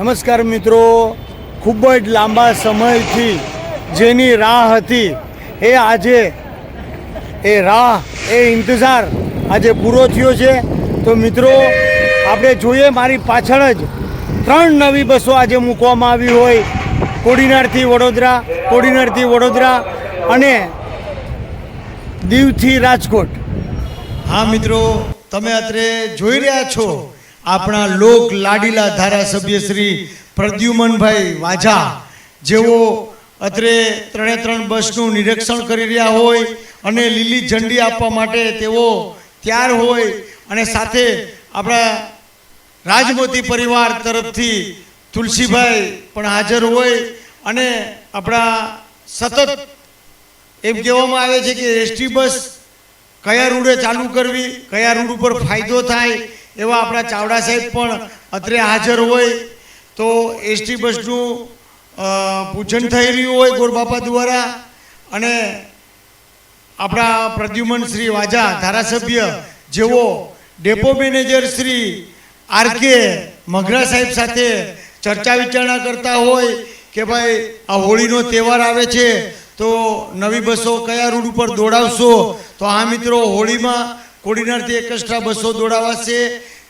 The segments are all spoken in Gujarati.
નમસ્કાર મિત્રો. ખૂબ જ લાંબા સમયથી જેની રાહ હતી, એ આજે, એ રાહ, એ ઇંતજાર આજે પૂરો થયો છે. તો મિત્રો, આપણે જોઈએ મારી પાછળ જ ત્રણ નવી બસો આજે મૂકવામાં આવી હોય. કોડીનારથી વડોદરા કોડીનારથી વડોદરા અને દીવથી રાજકોટ. હા મિત્રો, તમે અત્રે જોઈ રહ્યા છો આપણા લોક લાડીલા ધારાસભ્ય શ્રી પ્રદ્યુમનભાઈ વાજા જેઓ અત્રે ત્રણે ત્રણ બસનું નિરીક્ષણ કરી રહ્યા હોય અને લીલી ઝંડી આપવા માટે તેઓ તૈયાર હોય અને સાથે આપણા રાજમોતી પરિવાર તરફથી તુલસીભાઈ પણ હાજર હોય અને આપણા સતત એમ કહેવામાં આવે છે કે એસટી બસ કયા રૂડે ચાલુ કરવી કયા રૂડ ઉપર ફાયદો થાય એવા આપણા ચાવડા સાહેબ પણ અત્રે હાજર હોય તો એસટી બસનું પૂજન થઈ રહ્યું હોય ગોરબાપા દ્વારા અને આપણા પ્રદ્યુમન શ્રી વાજા ધારાસભ્ય જેઓ depot manager Shri R K Maghra સાહેબ સાથે ચર્ચા વિચારણા કરતા હોય કે ભાઈ આ હોળીનો તહેવાર આવે છે તો નવી બસો કયા રૂટ ઉપર દોડાવશો? તો આ મિત્રો, હોળીમાં કોડીનારથી એકસ્ટ્રા બસો દોડાવાશે.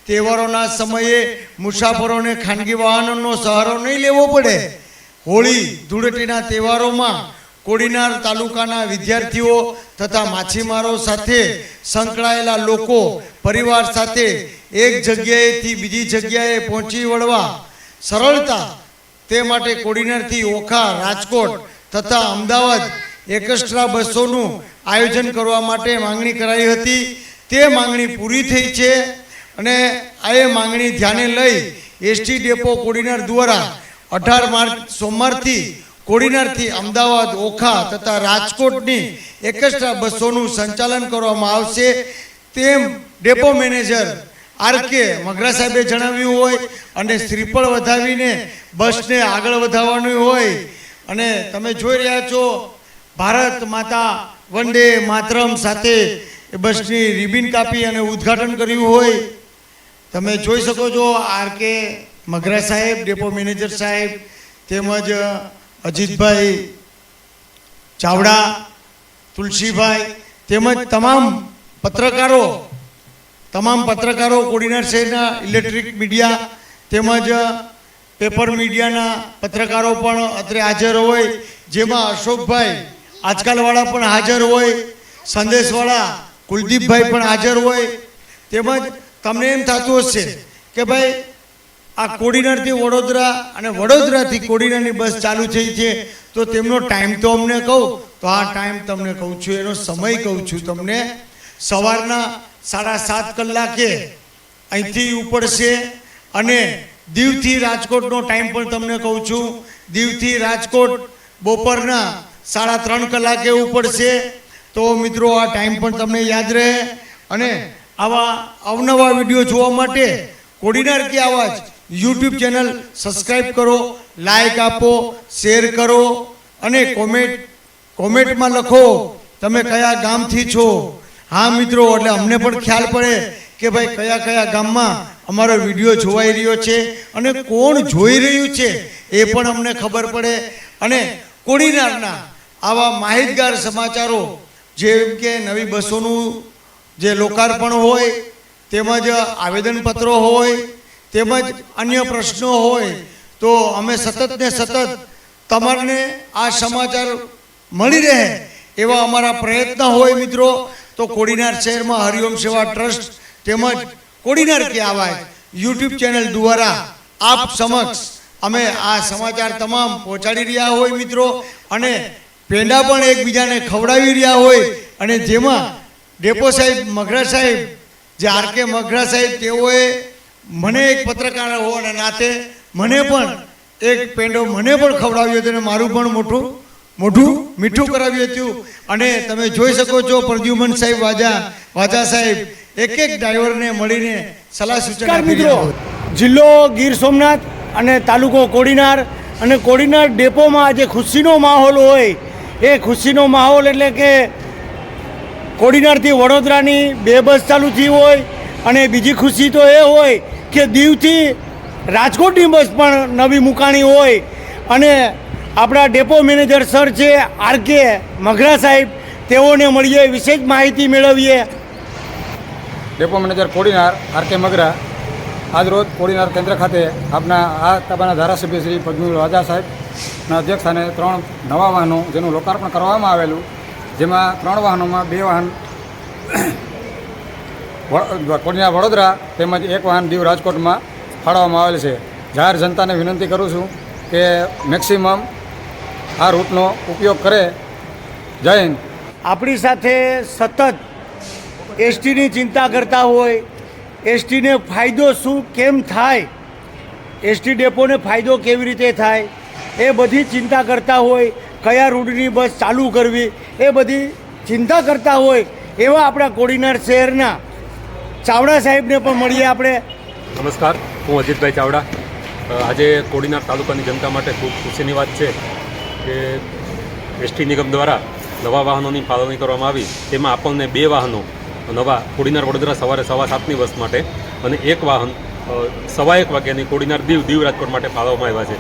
તહેવારોના સમયે મુસાફરોને ખાનગી વાહનોનો સહારો નહીં લેવો પડે. હોળી, ધૂળેટીના તહેવારોમાં કોડીનાર તાલુકાના વિદ્યાર્થીઓ તથા માછીમારો સાથે સંકળાયેલા લોકો પરિવાર સાથે એક જગ્યાએથી બીજી જગ્યાએ પહોંચી વળવા સરળતા તે માટે કોડીનારથી ઓખા, રાજકોટ તથા અમદાવાદ એકસ્ટ્રા બસોનું આયોજન કરવા માટે માંગણી કરાઈ હતી. તે માંગણી પૂરી થઈ છે અને આ એ માંગણી ધ્યાને લઈ એસટી ડેપો કોડીનાર દ્વારા અઢાર માર્ચ સોમવારથી કોડીનારથી અમદાવાદ, ઓખા તથા રાજકોટની એકસ્ટ્રા બસોનું સંચાલન કરવામાં આવશે. તેમ depot manager R K Magra સાહેબે જણાવ્યું હોય અને શ્રીફળ વધાવીને બસને આગળ વધારવાનું હોય. અને તમે જોઈ રહ્યા છો, ભારત માતા વંદે માતરમ સાથે એ બસની રિબિન કાપી અને ઉદ્ઘાટન કર્યું હોય, તમે જોઈ શકો છો આર કે મગરા સાહેબ, ડેપો મેનેજર સાહેબ, તેમજ અજીતભાઈ ચાવડા, તુલસીભાઈ, તેમજ તમામ પત્રકારો તમામ પત્રકારો કોડીનાર શહેરના ઇલેક્ટ્રિક મીડિયા, તેમજ પેપર મીડિયાના પત્રકારો પણ અત્રે હાજર હોય, જેમાં અશોકભાઈ આજકાલવાળા પણ હાજર હોય, સંદેશવાળા કુલદીપભાઈ પણ હાજર હોય, તેમજ તમને એમ થતું હશે કે ભાઈ, આ કોડીનારથી વડોદરા અને વડોદરાથી કોડીનારની બસ ચાલુ થઈ છે, તો તેમનો ટાઈમ તો અમને કહું. તો આ ટાઈમ તમને કહું છું, એનો સમય કહું છું તમને. સવારના સાડા સાત કલાકે અહીંથી ઉપડશે અને દીવથી રાજકોટનો ટાઈમ પણ તમને કહું છું. દીવથી રાજકોટ બપોરના સાડા ત્રણ કલાકે ઉપડશે તો મિત્રો આ ટાઈમ પણ તમને યાદ રહે અને આવા અવનવા વીડિયો જોવા માટે કોડીનાર કે આવાજ યુટ્યુબ ચેનલ સબસ્ક્રાઈબ કરો લાઈક આપો શેર કરો અને કોમેન્ટ કોમેન્ટમાં લખો તમે કયા ગામથી છો. હા મિત્રો એટલે અમને પણ ખ્યાલ પડે કે ભાઈ કયા કયા ગામમાં અમારો વીડિયો જોવાઈ રહ્યો છે અને કોણ જોઈ રહ્યું છે એ પણ અમને ખબર પડે. અને કોડીનારના આવા માહિતગાર સમાચારો જેમ કે નવી બસોનું જે લોકાર્પણ હોય, તેમજ આવેદનપત્રો હોય, તેમજ અન્ય પ્રશ્નો હોય, તો અમે સતત ને સતત તમારને આ સમાચાર મળી રહે એવા અમારા પ્રયત્ન હોય મિત્રો. તો કોડીનાર શહેરમાં હરિઓમ સેવા ટ્રસ્ટ તેમજ કોડીનાર કહેવાય યુટ્યુબ ચેનલ દ્વારા આપ સમક્ષ અમે આ સમાચાર તમામ પહોંચાડી રહ્યા હોય મિત્રો. અને પેંડા પણ એકબીજાને ખવડાવી રહ્યા હોય અને જેમાં ડેપો સાહેબ મગરા સાહેબ જે આર કે મગરા સાહેબ તેઓએ મને એક પત્રકાર હોવાના નાતે મને પણ એક પેંડો મને પણ ખવડાવ્યો હતો અને મારું પણ મોટું મોઢું મીઠું કરાવ્યું હતું. અને તમે જોઈ શકો છો પ્રદ્યુમન સાહેબ વાજા વાજા સાહેબ એક એક ડ્રાઈવરને મળીને સલાહ સૂચન મિત્રો. જિલ્લો ગીર સોમનાથ અને તાલુકો કોડીનાર અને કોડીનાર ડેપોમાં જે ખુશીનો માહોલ હોય એ ખુશીનો માહોલ એટલે કે કોડીનારથી વડોદરાની બે બસ ચાલુ થઈ હોય અને બીજી ખુશી તો એ હોય કે દીવથી રાજકોટની બસ પણ નવી મુકાણી હોય. અને આપણા ડેપો મેનેજર સર છે આર કે મઘરા સાહેબ, તેઓને મળીએ, વિશેષ માહિતી મેળવીએ. Depot manager Kodinar, R K Magra આજરોજ કોડીનાર કેન્દ્ર ખાતે આપના આ તાબાના ધારાસભ્ય શ્રી પદ્મુલ વાજા સાહેબના અધ્યક્ષસ્થાને ત્રણ નવા વાહનો જેનું લોકાર્પણ કરવામાં આવેલું, જેમાં ત્રણ વાહનોમાં બે વાહન કોડિયા વડોદરા તેમજ એક વાહન દીવ રાજકોટમાં ફાળવવામાં આવેલ છે. જાહેર જનતાને વિનંતી કરું છું કે મેક્સિમમ આ રૂટનો ઉપયોગ કરે. જય હિન્દ. આપણી સાથે સતત એસટીની ચિંતા કરતા હોય, એસટીને ફાયદો શું, કેમ થાય, એસટી ડેપોને ફાયદો કેવી રીતે થાય એ બધી ચિંતા કરતા હોય, કયા રૂટની બસ ચાલુ કરવી, એ બધી ચિંતા કરતા હોય એવા આપણા કોડીનાર શહેરના ચાવડા સાહેબને પણ મળીએ આપણે. નમસ્કાર, હું અજીતભાઈ ચાવડા. આજે કોડીનાર તાલુકાની જનતા માટે ખૂબ ખુશીની વાત છે કે એસટી નિગમ દ્વારા નવા વાહનોની ફાળવણી કરવામાં આવી. તેમાં આપણને બે વાહનો નવા કોડીનાર વડોદરા સવારે સવા સાતની બસ માટે અને એક વાહન સવા એક વાગ્યાની કોડીનાર દીવ દીવ રાજકોટ માટે ફાળવવામાં આવ્યા છે.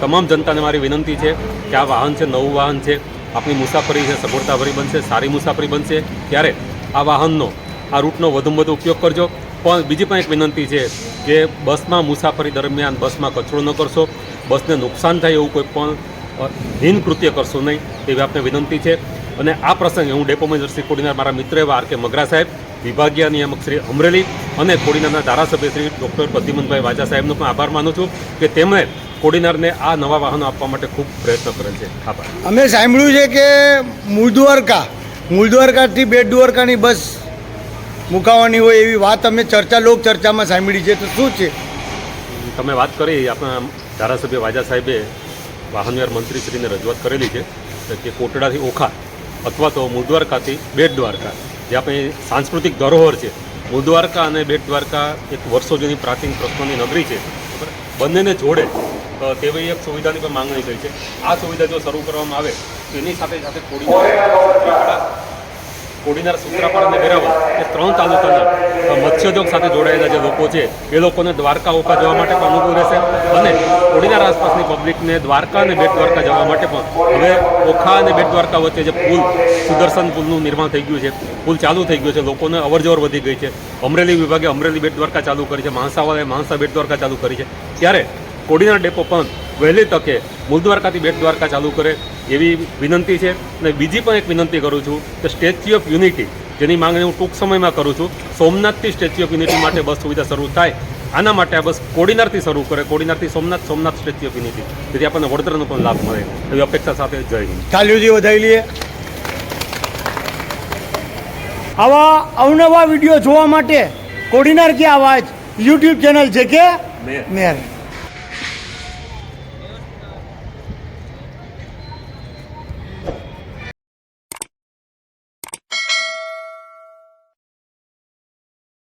તમામ જનતાને મારી વિનંતી છે કે આ વાહન છે, નવું વાહન છે આપણી મુસાફરી છે, સગવડતાભરી બનશે, સારી મુસાફરી બનશે, ત્યારે આ વાહનનો, આ રૂટનો વધુમાં વધુ ઉપયોગ કરજો. પણ બીજી પણ એક વિનંતી છે કે બસમાં મુસાફરી દરમિયાન બસમાં કચરો ન કરશો, બસને નુકસાન થાય એવું કોઈ પણ હિનકૃત્ય હીન કૃત્ય કરશો નહીં, એવી આપને વિનંતી છે. અને આ પ્રસંગે હું ડેપો મેજર શ્રી કોડીનાર, મારા મિત્ર એવા આર કે મગરા સાહેબ વિભાગીય નિયામક શ્રી અમરેલી અને કોડીનારના ધારાસભ્ય શ્રી ડૉક્ટર પ્રદ્યુમનભાઈ વાજા સાહેબનો પણ આભાર માનું છું કે તેમણે કોડીનારને આ નવા વાહનો આપવા માટે ખૂબ પ્રયત્ન કરેલ છે. આભાર. અમે સાંભળ્યું છે કે મૂળ દ્વારકા મૂળ દ્વારકાથી બેટ દ્વારકાની બસ મુકાવાની હોય એવી વાત અમે ચર્ચા લોક ચર્ચામાં સાંભળી છે. તો શું છે? તમે વાત કરી આપણા ધારાસભ્ય વાજા સાહેબે વાહન વ્યવહાર મંત્રીશ્રીને રજૂઆત કરેલી છે કે કોટડાથી ઓખા અથવા તો મૂળ દ્વારકાથી બેટ દ્વારકા જે આપણી સાંસ્કૃતિક ધરોહર છે. મૂળ દ્વારકા અને બેટ દ્વારકા એક વર્ષો જૂની પ્રાચીન પ્રશ્નોની નગરી છે? બંનેને જોડે તેવી એક સુવિધાની પણ માંગણી થઈ છે. આ સુવિધા જો શરૂ કરવામાં આવે તો એની સાથે સાથે કોડીનાર કોડીનાર સૂત્રાપાડ અને વેરાવળ એ ત્રણ તાલુકાના મત્સ્યોદ્યોગ સાથે જોડાયેલા જે લોકો છે, એ લોકોને દ્વારકા ઓખા જવા માટે પણ અનુકૂળ રહેશે અને કોડીનાર આસપાસની પબ્લિકને દ્વારકા અને બેટ દ્વારકા જવા માટે પણ હવે ઓખા અને બેટ દ્વારકા વચ્ચે જે પુલ, સુદર્શન પુલનું નિર્માણ થઈ ગયું છે, પુલ ચાલુ થઈ ગયું છે, લોકોને અવરજવર વધી ગઈ છે. અમરેલી વિભાગે અમરેલી બેટ દ્વારકા ચાલુ કરી છે માણસાવાળાએ માણસા બેટ દ્વારકા ચાલુ કરી છે. ત્યારે કોડીનાર ડેપો પણ વહેલી તકે મૂળ દ્વારકાથી બેટ દ્વારકા ચાલુ કરે એવી વિનંતી છે અને બીજી પણ એક વિનંતી કરું છું કે સ્ટેચ્યુ ઓફ યુનિટી જેની માંગણી હું ટૂંક સમયમાં કરું છું સોમનાથથી સ્ટેચ્યુ ઓફ યુનિટી માટે બસ સુવિધા શરૂ થાય. આના માટે આ બસ કોડીનારથી શરૂ કરે કોડીનારથી Somnath Somnath statue of unity. જેથી આપણને વડોદરાનો પણ લાભ મળે. એવી અપેક્ષા સાથે જય હિન્દ. તાલીઓથી વધાવી લઈએ. આવા અવનવા વીડિયો જોવા માટે કોડીનાર કે આવાજ યુટ્યુબ ચેનલ છે કે મેર. મેર.